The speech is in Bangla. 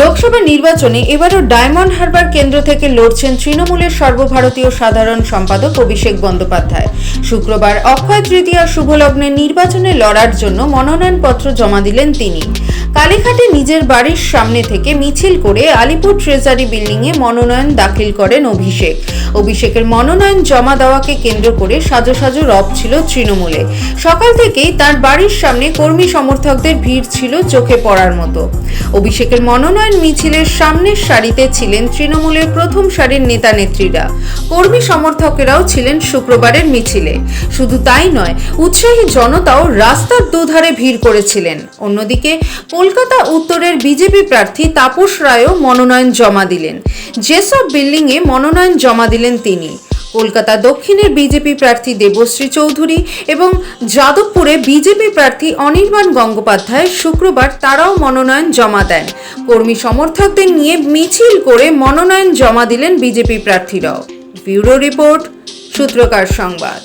লোকসভা নির্বাচনে এবারও ডায়মন্ড হারবার কেন্দ্র থেকে লড়ছেন তৃণমূলের সর্বভারতীয় সাধারণ সম্পাদক অভিষেক বন্দ্যোপাধ্যায়। শুক্রবার অক্ষয় তৃতীয়া শুভলগ্নে নির্বাচনে লড়ার জন্য মনোনয়নপত্র জমা দিলেন তিনি। কালীঘাটে নিজের বাড়ির সামনে থেকে মিছিল করে আলিপুর ট্রেজারি বিল্ডিংয়ে মনোনয়ন দাখিল করেন অভিষেক। অভিষেকের মনোনয়ন জমা দেওয়াকে কেন্দ্র করে সাজো সাজো রব ছিল তৃণমূলে। সকাল থেকেই তার বাড়ির সামনে কর্মী সমর্থকদের ভিড় ছিল চোখে পড়ার মতো। অভিষেকের মনোনয়ন মিছিলের সামনের সারিতে ছিলেন তৃণমূলের প্রথম সারির নেতা নেত্রীরা। কর্মী সমর্থকেরাও ছিলেন শুক্রবারের মিছিলে। শুধু তাই নয়, উৎসাহী জনতাও রাস্তার দুধারে ভিড় করেছিলেন। অন্যদিকে কলকাতা উত্তরের বিজেপি প্রার্থী তাপস রায়ও মনোনয়ন জমা দিলেন। যেসব বিল্ডিংয়ে মনোনয়ন জমা দিলেন তিনি, কলকাতা দক্ষিণের বিজেপি প্রার্থী দেবশ্রী চৌধুরী এবং যাদবপুরে বিজেপি প্রার্থী অনির্বাণ গঙ্গোপাধ্যায় শুক্রবার তারাও মনোনয়ন জমা দেন। কর্মী সমর্থকদের নিয়ে মিছিল করে মনোনয়ন জমা দিলেন বিজেপি প্রার্থীরাও। ব্যুরো রিপোর্ট সূত্রকার সংবাদ।